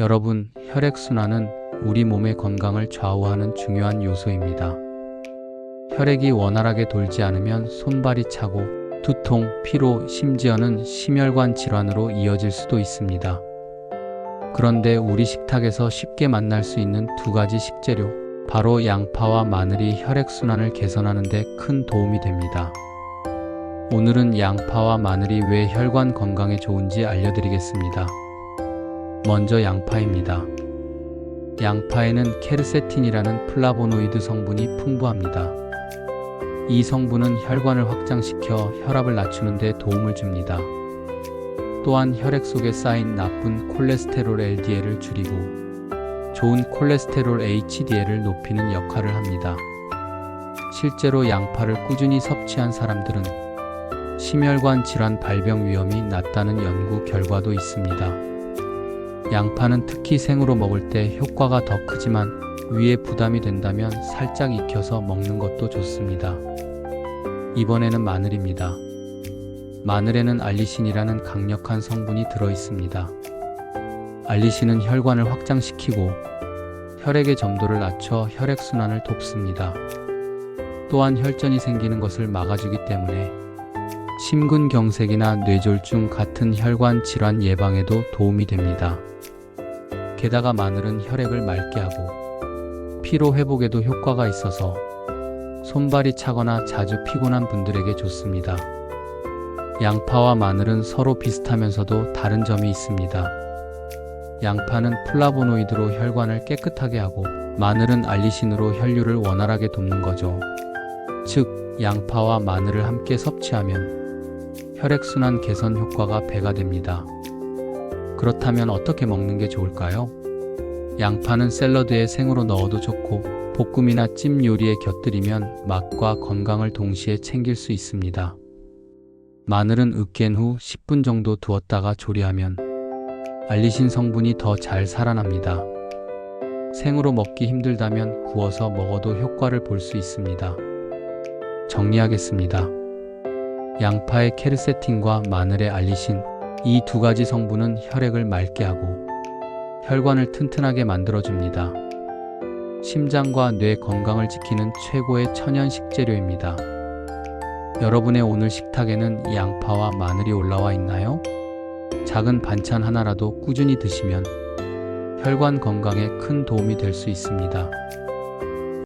여러분, 혈액순환은 우리 몸의 건강을 좌우하는 중요한 요소입니다. 혈액이 원활하게 돌지 않으면 손발이 차고 두통, 피로, 심지어는 심혈관 질환으로 이어질 수도 있습니다. 그런데 우리 식탁에서 쉽게 만날 수 있는 두 가지 식재료, 바로 양파와 마늘이 혈액순환을 개선하는 데 큰 도움이 됩니다. 오늘은 양파와 마늘이 왜 혈관 건강에 좋은지 알려드리겠습니다. 먼저 양파입니다. 양파에는 케르세틴이라는 플라보노이드 성분이 풍부합니다. 이 성분은 혈관을 확장시켜 혈압을 낮추는 데 도움을 줍니다. 또한 혈액 속에 쌓인 나쁜 콜레스테롤 LDL을 줄이고 좋은 콜레스테롤 HDL을 높이는 역할을 합니다. 실제로 양파를 꾸준히 섭취한 사람들은 심혈관 질환 발병 위험이 낮다는 연구 결과도 있습니다. 양파는 특히 생으로 먹을 때 효과가 더 크지만 위에 부담이 된다면 살짝 익혀서 먹는 것도 좋습니다. 이번에는 마늘입니다. 마늘에는 알리신이라는 강력한 성분이 들어 있습니다. 알리신은 혈관을 확장시키고 혈액의 점도를 낮춰 혈액순환을 돕습니다. 또한 혈전이 생기는 것을 막아주기 때문에 심근경색이나 뇌졸중 같은 혈관 질환 예방에도 도움이 됩니다. 게다가 마늘은 혈액을 맑게 하고 피로 회복에도 효과가 있어서 손발이 차거나 자주 피곤한 분들에게 좋습니다. 양파와 마늘은 서로 비슷하면서도 다른 점이 있습니다. 양파는 플라보노이드로 혈관을 깨끗하게 하고 마늘은 알리신으로 혈류를 원활하게 돕는 거죠. 즉, 양파와 마늘을 함께 섭취하면 혈액순환 개선 효과가 배가 됩니다. 그렇다면 어떻게 먹는 게 좋을까요? 양파는 샐러드에 생으로 넣어도 좋고 볶음이나 찜 요리에 곁들이면 맛과 건강을 동시에 챙길 수 있습니다. 마늘은 으깬 후 10분 정도 두었다가 조리하면 알리신 성분이 더 잘 살아납니다. 생으로 먹기 힘들다면 구워서 먹어도 효과를 볼 수 있습니다. 정리하겠습니다. 양파의 케르세틴과 마늘의 알리신 이 두 가지 성분은 혈액을 맑게 하고 혈관을 튼튼하게 만들어줍니다. 심장과 뇌 건강을 지키는 최고의 천연 식재료입니다. 여러분의 오늘 식탁에는 양파와 마늘이 올라와 있나요? 작은 반찬 하나라도 꾸준히 드시면 혈관 건강에 큰 도움이 될 수 있습니다.